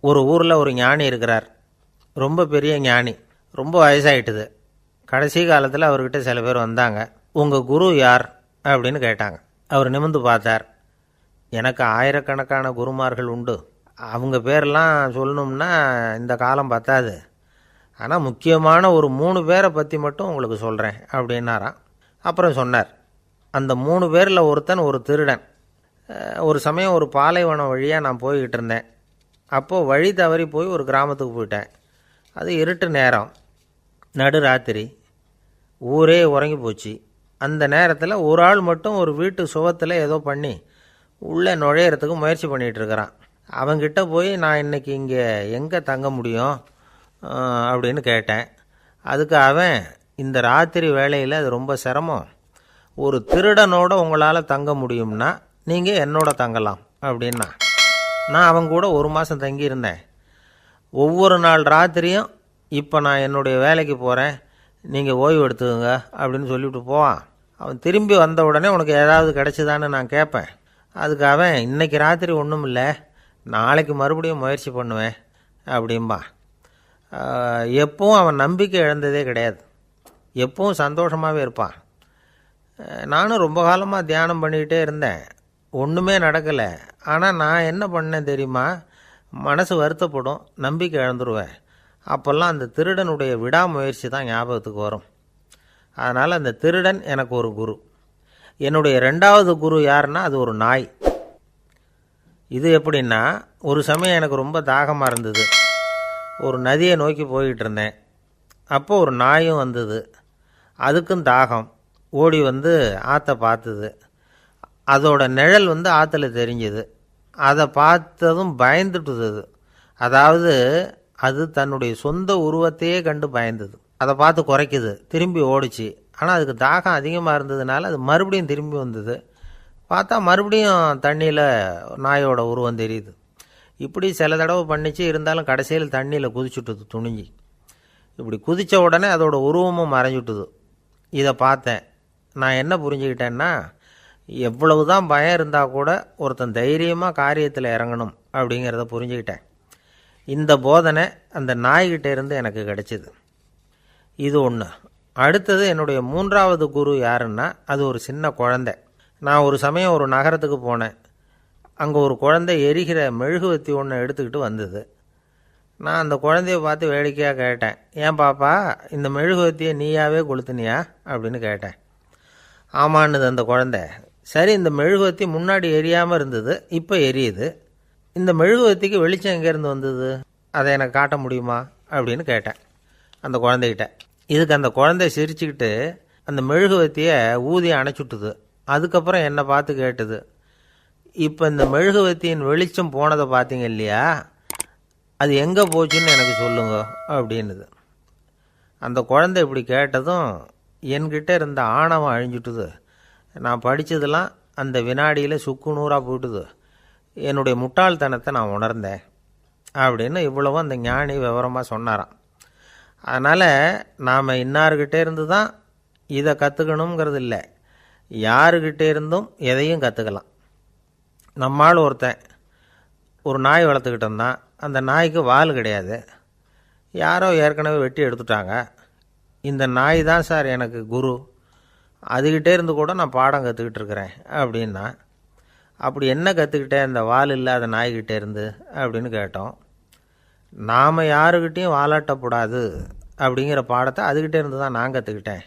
ஒரு ஊரில் ஒரு ஞானி இருக்கிறார். ரொம்ப பெரிய ஞானி. ரொம்ப வயசாயிட்டுது. கடைசி காலத்தில் அவர்கிட்ட சில பேர் வந்தாங்க. உங்கள் குரு யார்? அப்படின்னு கேட்டாங்க. அவர் நிமிந்து பார்த்தார். எனக்கு ஆயிரக்கணக்கான குருமார்கள் உண்டு. அவங்க பேரெல்லாம் சொல்லணும்னா இந்த காலம் பத்தாது. ஆனால் முக்கியமான ஒரு மூணு பேரை பற்றி மட்டும் உங்களுக்கு சொல்கிறேன் அப்படின்னாராம். அப்புறம் சொன்னார். அந்த மூணு பேரில் ஒருத்தன் ஒரு திருடன். ஒரு சமயம் ஒரு பாலைவனம் வழியாக நான் போய்கிட்டு இருந்தேன். அப்போது வழி தவறி போய் ஒரு கிராமத்துக்கு போயிட்டேன். அது இருட்டு நேரம். நடு ராத்திரி. ஊரே உறங்கி போச்சு. அந்த நேரத்தில் ஒரு ஆள் மட்டும் ஒரு வீட்டு சுவத்தில் ஏதோ பண்ணி உள்ளே நுழையிறதுக்கு முயற்சி பண்ணிகிட்டு இருக்கிறான். அவங்கிட்ட போய் நான் இன்னைக்கு இங்கே எங்கே தங்க முடியும் அப்படின்னு கேட்டேன். அதுக்கு அவன் இந்த ராத்திரி வேலையில் அது ரொம்ப சிரமம். ஒரு திருடனோட உங்களால் தங்க முடியும்னா நீங்கள் என்னோட தங்கலாம் அப்படின்னா. நான் அவன் கூட ஒரு மாதம் தங்கியிருந்தேன். ஒவ்வொரு நாள் ராத்திரியும் இப்போ நான் என்னுடைய வேலைக்கு போகிறேன் நீங்கள் ஓய்வு எடுத்துக்கோங்க அப்படின்னு சொல்லிவிட்டு போவான். அவன் திரும்பி வந்த உடனே உனக்கு ஏதாவது கிடச்சிதான்னு நான் கேட்பேன். அதுக்கு அவன் இன்றைக்கி ராத்திரி ஒன்றும் இல்லை. நாளைக்கு மறுபடியும் முயற்சி பண்ணுவேன். அப்படிம்பா. எப்பவும் அவன் நம்பிக்கை இழந்ததே கிடையாது. எப்பவும் சந்தோஷமாகவே இருப்பான். நானும் ரொம்ப காலமாக தியானம் பண்ணிக்கிட்டே இருந்தேன். ஒன்றுமே நடக்கலை. ஆனால் நான் என்ன பண்ணேன் தெரியுமா? மனசு வருத்தப்படும் நம்பிக்கை இழந்துருவேன். அப்போல்லாம் அந்த திருடனுடைய விடாமுயற்சி தான் ஞாபகத்துக்கு வரும். அதனால் அந்த திருடன் எனக்கு ஒரு குரு. என்னுடைய ரெண்டாவது குரு யாருன்னா அது ஒரு நாய். இது எப்படின்னா ஒரு சமயம் எனக்கு ரொம்ப தாகமாக இருந்தது. ஒரு நதியை நோக்கி போய்கிட்டு இருந்தேன். அப்போ ஒரு நாயும் வந்தது. அதுக்கும் தாகம். ஓடி வந்து ஆற்றை பார்த்தது. அதோட நிழல் வந்து ஆற்றுல தெரிஞ்சுது. அதை பார்த்ததும் பயந்துட்டுது அது. அதாவது அது தன்னுடைய சொந்த உருவத்தையே கண்டு பயந்தது. அதை பார்த்து குறைக்குது. திரும்பி ஓடிச்சு. ஆனால் அதுக்கு தாகம் அதிகமாக இருந்ததுனால அது மறுபடியும் திரும்பி வந்தது. பார்த்தா மறுபடியும் தண்ணியில் நாயோட உருவம் தெரியுது. இப்படி சில தடவை பண்ணிச்சு. இருந்தாலும் கடைசியில் தண்ணியில் குதிச்சுட்டுது துணிஞ்சி. இப்படி குதித்த உடனே அதோட உருவமும் மறைஞ்சுட்டுது. இதை பார்த்தேன். நான் என்ன புரிஞ்சுக்கிட்டேன்னா எவ்வளவு தான் பயம் இருந்தால் கூட ஒருத்தன் தைரியமாக காரியத்தில் இறங்கணும் அப்படிங்கிறத புரிஞ்சுக்கிட்டேன். இந்த போதனை அந்த நாய்கிட்ட இருந்து எனக்கு கிடைச்சிது. இது ஒன்று அடுத்தது என்னுடைய மூன்றாவது குரு யாருன்னா அது ஒரு சின்ன குழந்தை. நான் ஒரு சமயம் ஒரு நகரத்துக்கு போனேன். அங்கே ஒரு குழந்தை எரிகிற மெழுகுவத்தி ஒன்று எடுத்துக்கிட்டு வந்தது. நான் அந்த குழந்தைய பார்த்து வேடிக்கையாக கேட்டேன். ஏன் பாப்பா இந்த மெழுகுவத்தியை நீயாவே கொளுத்துனியா? அப்படின்னு கேட்டேன். ஆமான்னுது அந்த குழந்தை. சரி இந்த மெழுகுவத்தி முன்னாடி எரியாமல் இருந்தது இப்போ எரியுது. இந்த மெழுகுவத்திக்கு வெளிச்சம் எங்கேருந்து வந்தது? அதை எனக்கு காட்ட முடியுமா? அப்படின்னு கேட்டேன் அந்த குழந்தைகிட்ட. இதுக்கு அந்த குழந்தை சிரிச்சுக்கிட்டு அந்த மெழுகுவத்தியை ஊதி அணைச்சுட்டுது. அதுக்கப்புறம் என்னை பார்த்து கேட்டுது இப்போ இந்த மெழுகுவத்தியின் வெளிச்சம் போனதை பார்த்தீங்க இல்லையா? அது எங்கே போச்சுன்னு எனக்கு சொல்லுங்க அப்படின்னுது. அந்த குழந்தை இப்படி கேட்டதும் என்கிட்ட இருந்த ஆணவம் அழிஞ்சுட்டுது. நான் படித்ததெல்லாம் அந்த வினாடியில் சுக்கு நூறாக போயிட்டுது. என்னுடைய முட்டாள்தனத்தை நான் உணர்ந்தேன். அப்படின்னு இவ்வளவும் அந்த ஞானி விவரமாக சொன்னாராம். அதனால் நாம் இன்னார்கிட்டே இருந்து தான் இதை கற்றுக்கணுங்கிறது இல்லை. யாருக்கிட்டே இருந்தும் எதையும் கற்றுக்கலாம் நம்மால் ஒருத்தன் ஒரு நாய் வளர்த்துக்கிட்டு இருந்தான். அந்த நாய்க்கு வால் கிடையாது. யாரோ ஏற்கனவே வெட்டி எடுத்துட்டாங்க. இந்த நாய் தான் சார் எனக்கு குரு. அதுகிட்டே இருந்து கூட நான் பாடம் கற்றுக்கிட்டு இருக்கிறேன் அப்படின்னா அப்படி என்ன கற்றுக்கிட்டேன் இந்த வால் இல்லாத நாய்கிட்டே இருந்து அப்படின்னு கேட்டோம். நாம் யாருக்கிட்டேயும் வாலாட்டக்கூடாது அப்படிங்கிற பாடத்தை அதுக்கிட்டே இருந்து தான் நான் கற்றுக்கிட்டேன்